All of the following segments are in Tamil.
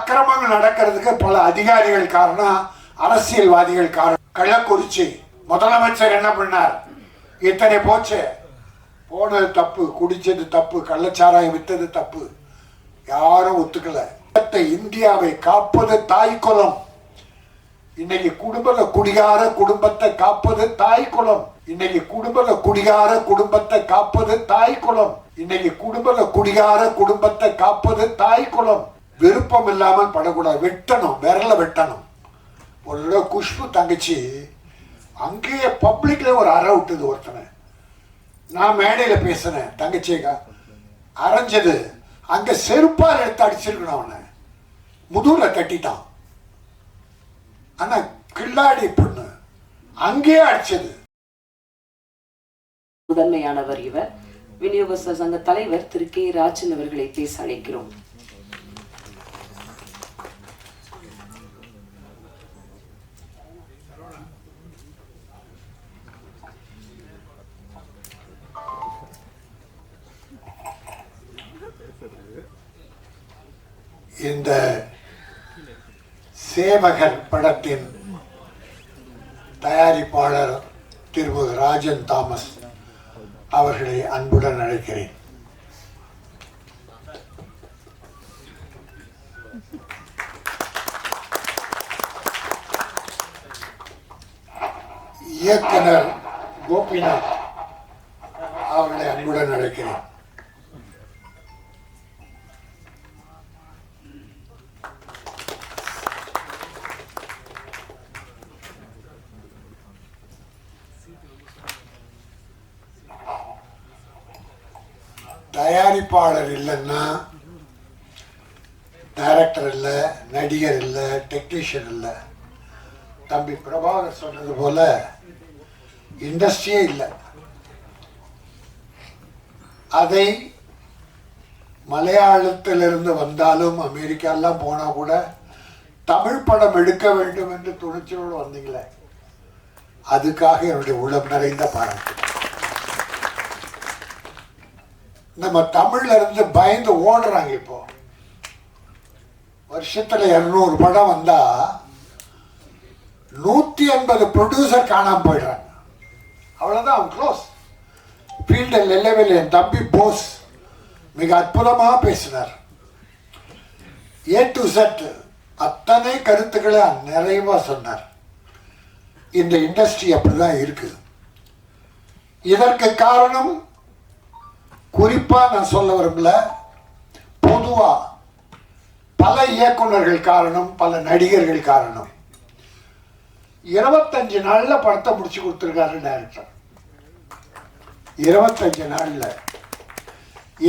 அக்கிரமங்கள் நடக்கிறதுக்கு பல அதிகாரிகள் காரணம் அரசியல்வாதிகள் காரணம். கள்ளக்குறிச்சி முதலமைச்சர் என்ன பண்ணார்? இத்தனை போச்சு. போனது தப்பு குடிச்சது தப்பு கள்ளச்சாராயம் வித்தது தப்பு. யாரும் ஒத்துக்கல. இந்தியாவை காப்பது தாய் குலம். இன்னைக்கு குடும்ப குடிகார குடும்பத்தை காப்பது தாய் குலம். இன்னைக்கு குடும்ப குடிகார குடும்பத்தை காப்பது தாய் குலம். இன்னைக்கு குடும்ப குடிகார குடும்பத்தை காப்பது தாய் குலம். விருப்பம் இல்லாமல் படக்கூடாது. வெட்டணும் விரல வெட்டணும். ஒரு தடவை குஷ்பு தங்கச்சி அங்கேயே பப்ளிக்ல ஒரு அறை விட்டுது ஒருத்தனை. நான் மேடையில் பேசினேன் தங்கச்சிக்கா அரைஞ்சது அங்கே செருப்பால் எடுத்து அடிச்சிருக்கணும் அவனை. முதுகில் தட்டிட்டான். ஆனால் கில்லாடி பொண்ணு அங்கேயே அடிச்சது. முதன்மையானவர் இவர். விநியோகஸ்தர் சங்க தலைவர் திரு கே ராஜன் அவர்களை பேச அழைக்கிறோம் இந்த சேவகர் படத்தின் தயாரிப்பாளர் திரு ராஜன் தாமஸ் அவர்களை அன்புடன் அழைக்கிறேன். இயக்குனர் கோபிநாத் அவர்களை அன்புடன் அழைக்கிறேன். தயாரிப்பாளர் இல்லைன்னா டைரக்டர் இல்லை நடிகர் இல்லை டெக்னீஷியன் இல்லை. தம்பி பிரபாகர் சொன்னது போல இண்டஸ்ட்ரியே இல்லை. அதை மலையாளத்திலிருந்து வந்தாலும் அமெரிக்காலாம் போனால் கூட தமிழ் படம் எடுக்க வேண்டும் என்று துணிச்சலோடு வந்தீங்களே. அதுக்காக என்னுடைய உள்ளம் நிறைந்த பாராட்டு. நம்ம தமிழ்ல இருந்து பயந்து ஓடுறாங்க இப்போ. வருஷத்துல இருநூறு படம் வந்தா நூத்தி எண்பது ப்ரொடியூசர் காணாம போயிடுறாங்க. அவ்வளவுதான் அவன் க்ளோஸ் ஃபீல்டு லெவலில் என் தம்பி போஸ் மிக அற்புதமாக பேசினார். ஏ டு செட் அத்தனை கருத்துக்களை நிறைவாக சொன்னார். இந்த இண்டஸ்ட்ரி அப்படிதான் இருக்குது. இதற்கு காரணம் குறிப்பாக நான் சொல்ல விரும்பல. பொதுவாக பல இயக்குனர்கள் காரணம் பல நடிகர்கள் காரணம். இருபத்தஞ்சு நாளில் படத்தை முடிச்சு கொடுத்துருக்காரு டேரக்டர் இருபத்தஞ்சு நாளில்.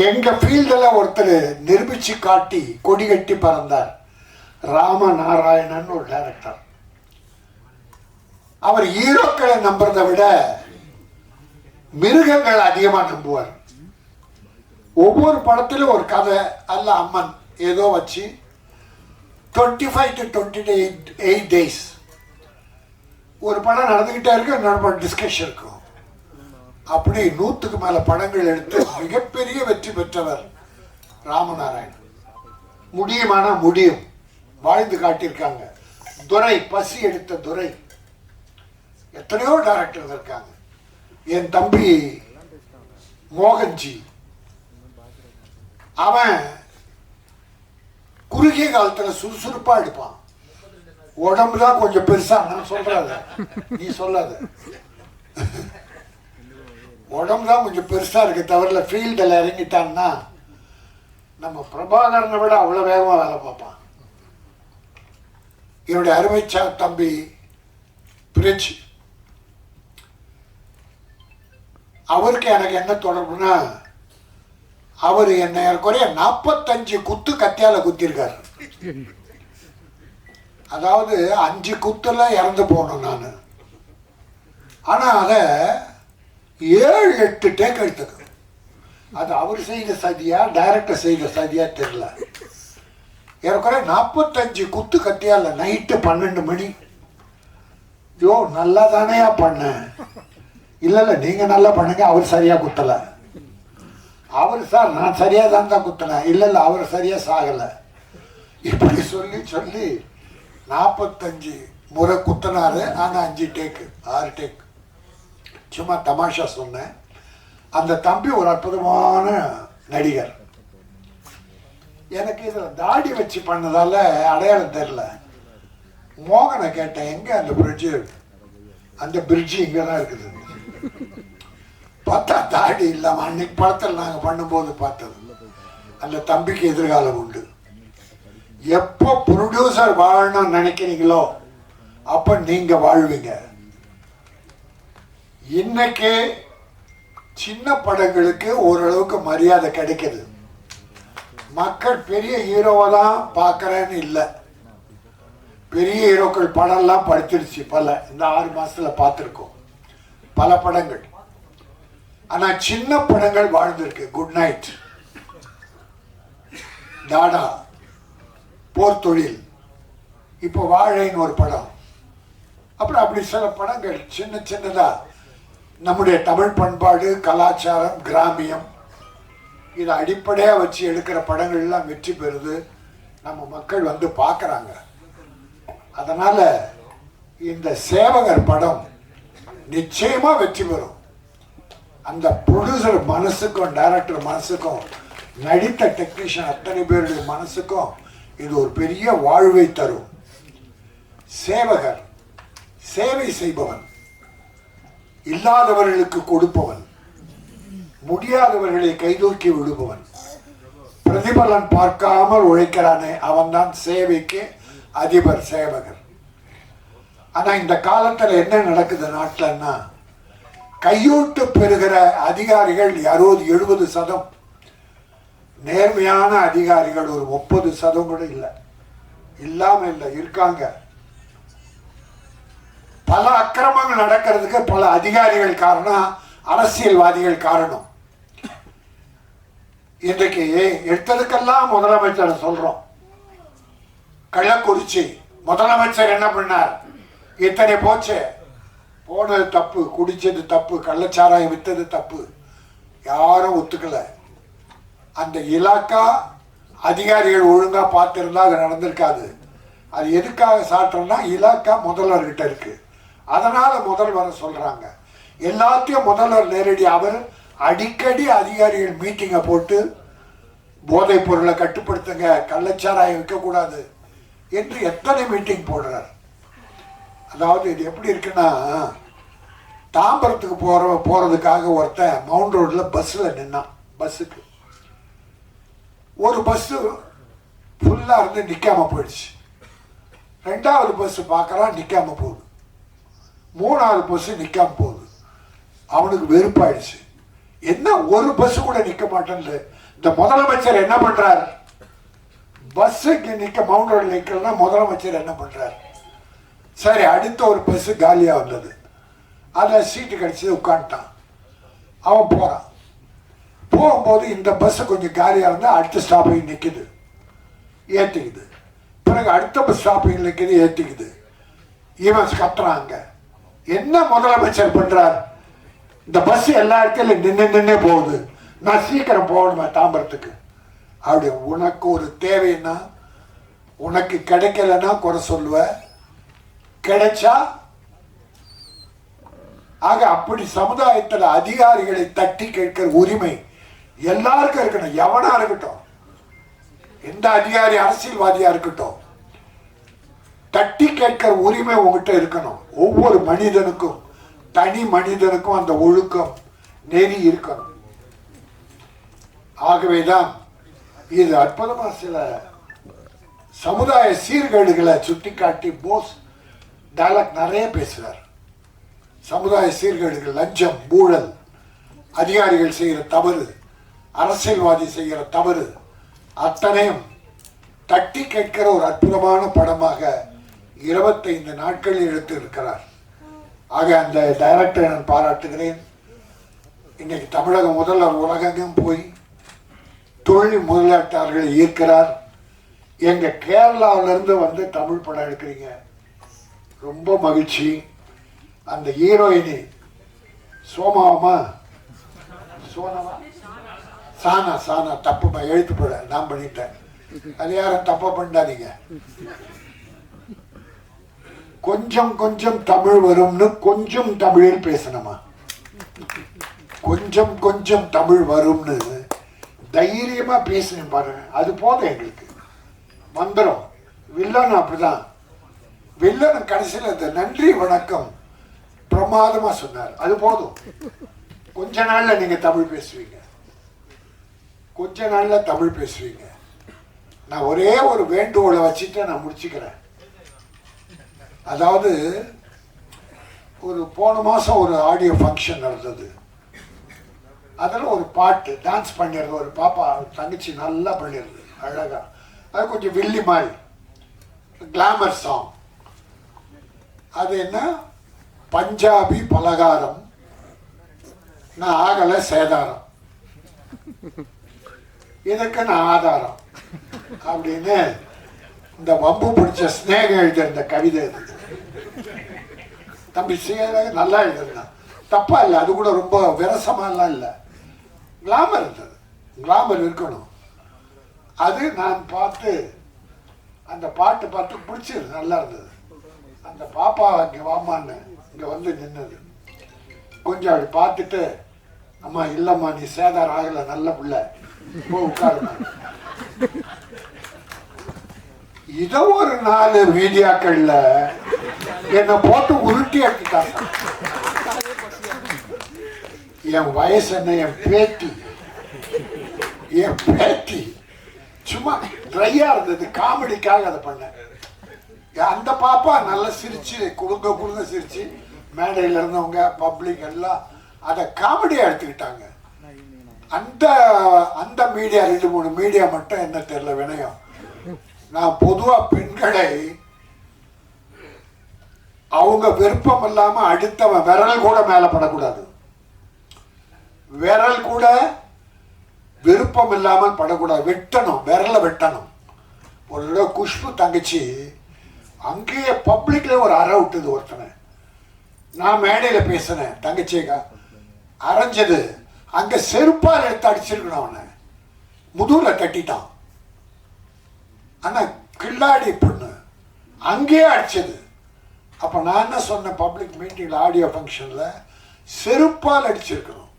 எங்கள் ஃபீல்டில் ஒருத்தர் நிரூபித்து காட்டி கொடி கட்டி பறந்தார். ராம நாராயணன் ஒரு டேரக்டர் அவர் ஹீரோக்களை நம்புறதை விட மிருகங்கள் அதிகமாக நம்புவார். ஒவ்வொரு படத்திலும் ஒரு கதை அல்ல அம்மன் ஏதோ வச்சு twenty five to twenty eight eight days ஒரு படம் நடந்துக்கிட்டே இருக்கும் இன்னொரு படம் டிஸ்கஷன் இருக்கும் அப்படி நூற்றுக்கு மேலே படங்கள் எடுத்து மிகப்பெரிய வெற்றி பெற்றவர் ராமநாராயணன். முடியுமானா முடியும். வாழ்ந்து காட்டியிருக்காங்க. துரை பசி எடுத்த துரை. எத்தனையோ டைரக்டர் இருக்காங்க. என் தம்பி மோகன்ஜி அவன் குறுகிய காலத்துல சுறுசுறுப்பா எடுப்பான். உடம்பு தான் கொஞ்சம் பெருசா நான் சொல்றாத. நீ சொல்லாத. உடம்பு தான் கொஞ்சம் பெருசா இருக்கு தவிர ஃபீல்டில் இறங்கிட்டான்னா நம்ம பிரபாகரனை விட அவ்வளோ வேகமாக வேலை பார்ப்பான். என்னுடைய அருமைச்சா தம்பி பிரிட்ஜ் அவருக்கு எனக்கு என்ன தொடர்புனா அவர் என்ன குறைய நாற்பத்தஞ்சு குத்து கத்தியால குத்திருக்காரு அதாவது அஞ்சு குத்துல இறந்து போனோம் நான். ஆனால் அதை ஏழு எட்டு டேக் எடுத்துக்கு அது அவர் செய்த சதியா டைரக்டர் செய்த சதியா தெரியல. ஏறக்குறைய நாற்பத்தஞ்சு குத்து கத்தியால நைட்டு பன்னெண்டு மணி. யோ நல்லா தானேயா பண்ணேன். இல்லை இல்லை நீங்கள் நல்லா பண்ணுங்க அவர் சரியாக குத்தலை. அவர் சார் நான் சரியா தான் தான் குத்தினேன். இல்லை இல்லை அவர் சரியா சாகலை. இப்படி சொல்லி சொல்லி நாற்பத்தஞ்சு முறை குத்தினாரு. ஆனால் அஞ்சு டேக்கு ஆறு டேக் சும்மா தமாஷா சொன்னேன். அந்த தம்பி ஒரு அற்புதமான நடிகர். எனக்கு இதில் தாடி வச்சு பண்ணதால அடையாளம் தெரில மோகனை கேட்டேன் எங்கே அந்த பிரிட்ஜு அந்த பிரிட்ஜு இங்கே தான் இருக்குது. பார்த்தா தாடி இல்லாமல் அன்னைக்கு படத்தில் நாங்கள் பண்ணும்போது பார்த்தது. அந்த தம்பிக்கு எதிர்காலம் உண்டு. எப்போ ப்ரொடியூசர் வாழணும்னு நினைக்கிறீங்களோ அப்போ நீங்க வாழ்வீங்க. இன்னைக்கு சின்ன படங்களுக்கு ஓரளவுக்கு மரியாதை கிடைக்கிது. மக்கள் பெரிய ஹீரோவை தான் பார்க்குறேன்னு இல்லை. பெரிய ஹீரோக்கள் படம்லாம் படுத்துடுச்சு பல. இந்த ஆறு மாசத்துல பார்த்துருக்கோம். பல படங்கள். ஆனால் சின்ன படங்கள் வாழ்ந்திருக்கு. Good night Dada Por Thozhil. இப்போ வாழைன்னு ஒரு படம். அப்புறம் அப்படி சில படங்கள் சின்ன சின்னதாக நம்முடைய தமிழ் பண்பாடு கலாச்சாரம் கிராமியம் இதை அடிப்படையாக வச்சு எடுக்கிற படங்கள்லாம் வெற்றி பெறுது. நம்ம மக்கள் வந்து பார்க்குறாங்க. அதனால் இந்த சேவகர் படம் நிச்சயமாக வெற்றி பெறும். அந்த ப்ரொடியூசர் மனசுக்கும் டைரக்டர் மனசுக்கும் நடித்த டெக்னீஷியன் அத்தனை பேருடைய மனசுக்கும் இது ஒரு பெரிய வாழ்வை தரும். சேவகர் சேவை செய்பவன் இல்லாதவர்களுக்கு கொடுப்பவன் முடியாதவர்களை கைதூக்கி விடுபவன். பிரதிபலன் பார்க்காமல் உழைக்கிறானே அவன்தான் சேவைக்கு அதிபர் சேவகர். ஆனால் இந்த காலத்தில் என்ன நடக்குது நாட்டிலன்னா கையூட்டு பெறுகிற அதிகாரிகள் அறுபது எழுபது சதம். நேர்மையான அதிகாரிகள் ஒரு முப்பது சதம் கூட இல்லை. இல்லாம இல்லை இருக்காங்க. பல அக்கிரமங்கள் நடக்கிறதுக்கு பல அதிகாரிகள் காரணம் அரசியல்வாதிகள் காரணம். இன்றைக்கு எடுத்ததுக்கெல்லாம் முதலமைச்சர் சொல்றோம். கள்ளக்குறிச்சி முதலமைச்சர் என்ன பண்ணார்? இத்தனை போச்சு. போனது தப்பு குடிச்சது தப்பு கள்ளச்சாராயம் விற்றது தப்பு. யாரும் ஒத்துக்கலை. அந்த இலாக்கா அதிகாரிகள் ஒழுங்காக பார்த்துருந்தா அது நடந்திருக்காது. அது எதுக்காக சாட்டுறோம்னா இலாக்கா முதல்வர்கிட்ட இருக்குது அதனால் முதல்வரை சொல்கிறாங்க எல்லாத்தையும் முதல்வர் நேரடி அவர் அடிக்கடி அதிகாரிகள் மீட்டிங்கை போட்டு போதைப் பொருளை கட்டுப்படுத்துங்க கள்ளச்சாராயம் விற்கக்கூடாது என்று எத்தனை மீட்டிங் போடுறார்? அதாவது இது எப்படி இருக்குன்னா தாம்பரத்துக்கு போகிற போகிறதுக்காக ஒருத்தன் மவுண்ட் ரோட்டில் பஸ்ஸில் நின்னான் பஸ்ஸுக்கு. ஒரு பஸ்ஸு ஃபுல்லாக இருந்து நிற்காம போயிடுச்சு. ரெண்டாவது பஸ்ஸு பார்க்குறான் நிற்காம போகுது. மூணாவது பஸ்ஸு நிற்காம போகுது. அவனுக்கு வெறுப்பாயிடுச்சு. என்ன ஒரு பஸ்ஸு கூட நிற்க மாட்டேன்னு இந்த முதலமைச்சர் என்ன பண்ணுறார் பஸ்ஸுக்கு நிற்க மவுண்ட் ரோட்ல நிற்கலன்னா முதலமைச்சர் என்ன பண்ணுறார் சரி அடுத்த ஒரு பஸ்ஸு காலியாக வந்தது. அதில் சீட்டு கிடச்சிது உட்காந்துட்டான் அவன் போகிறான் போகும்போது இந்த பஸ்ஸு கொஞ்சம் காலியாக இருந்தால் அடுத்த ஸ்டாப்பிங் நிற்கிது ஏற்றிக்குது பிறகு அடுத்த பஸ் ஸ்டாப்பிங் நிற்கிது ஏற்றிக்குது இவன் கத்துறாங்க என்ன முதலமைச்சர் பண்ணுறார் இந்த பஸ் எல்லா இடத்துலையும் நின்று நின்னே போகுது. நான் சீக்கிரம் போகணுமே தாம்பரத்துக்கு? அப்படி உனக்கு ஒரு தேவைன்னா உனக்கு கிடைக்கலன்னா குறை சொல்லுவேன் கிடைச்சா ஆக அப்படி சமுதாயத்தில் அதிகாரிகளை தட்டி கேட்கிற உரிமை எல்லாருக்கும் இருக்கணும். எவனா இருக்கட்டும். எந்த அதிகாரி அரசியல்வாதியா இருக்கட்டும். தட்டி கேட்கிற உரிமை உங்ககிட்ட இருக்கணும். ஒவ்வொரு மனிதனுக்கும் தனி மனிதனுக்கும் அந்த ஒழுக்கம் நெறி இருக்கணும். ஆகவேதான் இது அற்புதமா சில சமுதாய சீர்கேடுகளை சுட்டிக்காட்டி போஸ் டைலாக் நிறைய பேசுகிறார் சமுதாய சீர்கேடுகள் லஞ்சம் ஊழல். அதிகாரிகள் செய்கிற தவறு அரசியல்வாதி செய்கிற தவறு அத்தனையும் தட்டி கேட்கிற ஒரு அற்புதமான படமாக இருபத்தைந்து நாட்களில் எடுத்து இருக்கிறார் ஆக அந்த டைரக்டரை நான் பாராட்டுகிறேன். இன்னைக்கு தமிழக முதல்வர் உலகெங்கும் போய் தொழில் முதலீட்டாளர்களை ஈர்க்கிறார். எங்கள் கேரளாவிலேருந்து வந்து தமிழ் படம் எடுக்கிறீங்க. ரொம்ப மகிழ்ச்சி. அந்த ஹீரோயினி. சோமாவமா சோனவா? சானா சானா தப்பு எழுத்து போட நான் பண்ணிட்டேன். அது யாரும் தப்பா பண்ணாதீங்க கொஞ்சம் கொஞ்சம் தமிழ் வரும்னு கொஞ்சம் தமிழில் பேசணுமா? கொஞ்சம் கொஞ்சம் தமிழ் வரும்னு தைரியமா பேசணும் பாருங்க அது போதும் எங்களுக்கு. வந்துடும் வில்லன் அப்படிதான். வில்லன் கடைசியில் இந்த நன்றி வணக்கம். பிரமாதமாக சொன்னார். அது போதும். கொஞ்ச நாளில் நீங்கள் தமிழ் பேசுவீங்க. கொஞ்ச நாளில் தமிழ் பேசுவீங்க. நான் ஒரே ஒரு வேண்டுகோளை வச்சுட்டு நான் முடிச்சுக்கிறேன். அதாவது ஒரு போன மாதம் ஒரு ஆடியோ ஃபங்க்ஷன் நடந்தது. அதில் ஒரு பாட்டு டான்ஸ் பண்ணிடுறது ஒரு பாப்பா தங்கச்சி நல்லா பண்ணிடுது அழகா. அது கொஞ்சம் வில்லி மாதிரி. கிளாமர் சாங் அது என்ன? பஞ்சாபி பலகாரம். நான் ஆகலை சேதாரம். இதுக்கு நான் ஆதாரம். அப்படின்னு இந்த வம்பு பிடிச்ச ஸ்னேகம் எழுதியிருந்த கவிதை இது. தம்பி சேர நல்லா எழுதிருந்தான் தப்பா இல்லை அது கூட ரொம்ப விரசமாலாம் இல்லை. கிளாமர் இருந்தது கிளாமர் இருக்கணும். அது நான் பார்த்து அந்த பாட்டு பார்த்து பிடிச்சிருது நல்லா இருந்தது. அந்த பாப்பா அங்கே வாமான்னு இங்கே வந்து நின்னது. கொஞ்சம் அப்படி பார்த்துட்டு அம்மா இல்லைம்மா நீ சேதாரம் ஆகலை நல்ல பிள்ளை. போ உட்காருமா இதோ ஒரு நாலு மீடியாக்கள்ல என்னை போட்டு உருட்டி ஆக்கிட்டாங்க என் வயசு என்ன என் பேத்தி. என் பேட்டி சும்மா ட்ரையா இருந்தது. காமெடிக்காக அதை பண்ணேன். அந்த பாப்பா நல்லா சிரிச்சு குடுங்க குடுங்க சிரிச்சு மேடையில் இருந்தவங்க பப்ளிக் எல்லாம் அதை காமெடியாக எடுத்துக்கிட்டாங்க. அந்த அந்த மீடியா ரெண்டு மூணு மீடியா மட்டும் என்ன தெரியல வினயம். நான் பொதுவாக பெண்களை அவங்க விருப்பம் இல்லாமல் அடுத்தவன் விரல் கூட மேலே படக்கூடாது. விரல் கூட விருப்பம் இல்லாமல் படக்கூடாது. வெட்டணும் விரல வெட்டணும். ஒரு தடவை குஷ்பு தங்கச்சி அங்கேயே பப்ளிக்கில் ஒரு அற விட்டுது ஒருத்தனை. நான் மேடையில் பேசினேன் தங்கச்சிக்கா அரைஞ்சது. அங்கே செருப்பால் எடுத்து அடிச்சிருக்கணும் அவனை. முதுகில் கட்டிட்டான். ஆனா கில்லாடி பொண்ணு. அங்கேயே அடிச்சது. அப்போ நான் என்ன சொன்னேன் பப்ளிக் மீட்டிங்கில் ஆடியோ ஃபங்க்ஷனில் செருப்பால் அடிச்சிருக்கணும்.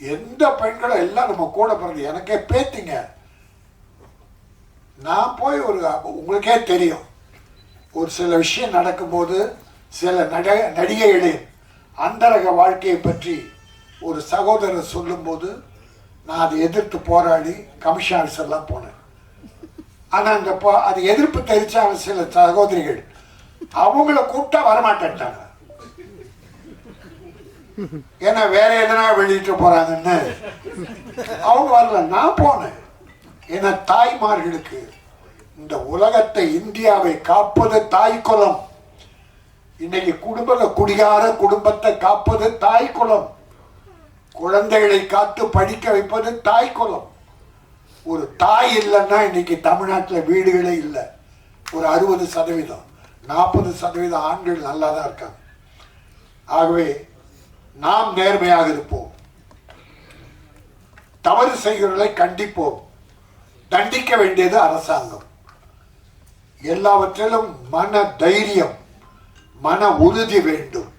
எந்த பெண்களும் எல்லாம் நம்ம கூட பிறந்து எனக்கே பேத்திங்க. நான் போய் ஒரு உங்களுக்கே தெரியும். ஒரு சில விஷயம் நடக்கும்போது சில நட நடிகைகளின் அந்தரக வாழ்க்கையை பற்றி ஒரு சகோதரர் சொல்லும்போது நான் அதை எதிர்த்து போராடி கமிஷன் ஆஃபீஸர்லாம் போனேன். ஆனால் அந்த போ அது எதிர்ப்பு தெரிச்சாங்க சில சகோதரிகள். அவங்கள கூப்பிட்டா வரமாட்டேன்ட்டாங்க. ஏன்னா வேற எதனா வெளியிட்டு போறாங்கன்னு. அவங்க வரல. நான் போனேன். ஏன்னா தாய்மார்களுக்கு இந்த உலகத்தை இந்தியாவை காப்பது தாய் குலம். இன்னைக்கு குடும்ப குடிகார குடும்பத்தை காப்பது தாய் குலம் குழந்தைகளை காத்து படிக்க வைப்பது தாய் குலம் ஒரு தாய் இல்லைன்னா இன்னைக்கு தமிழ்நாட்டில் வீடுகளே இல்லை. ஒரு அறுபது சதவீதம் நாற்பது சதவீதம் ஆண்கள் நல்லா தான் இருக்காங்க. ஆகவே நாம் நேர்மையாக இருப்போம். தவறு செய்கிறவர்களை கண்டிப்போம். தண்டிக்க வேண்டியது அரசாங்கம். எல்லாவற்றிலும் மன தைரியம். மன உறுதி வேண்டும்.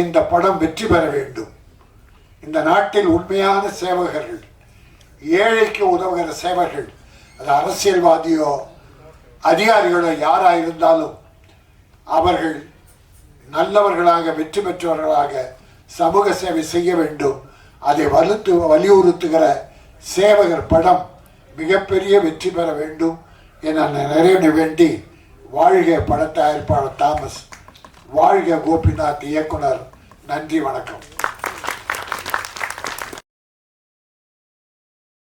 இந்த படம் வெற்றி பெற வேண்டும். இந்த நாட்டில் உண்மையான சேவகர்கள் ஏழைக்கு உதவுகிற சேவர்கள் அது அரசியல்வாதியோ அதிகாரிகளோ யாராக இருந்தாலும் அவர்கள் நல்லவர்களாக வெற்றி பெற்றவர்களாக சமூக சேவை செய்ய வேண்டும். அதை வலுத்து வலியுறுத்துகிற சேவகர் படம் மிகப்பெரிய வெற்றி பெற வேண்டும் என நிறைய வேண்டி வாழ்க பட தயாரிப்பாளர் தாமஸ் வாழ்க கோபிநாத் இயக்குனர் நன்றி வணக்கம்.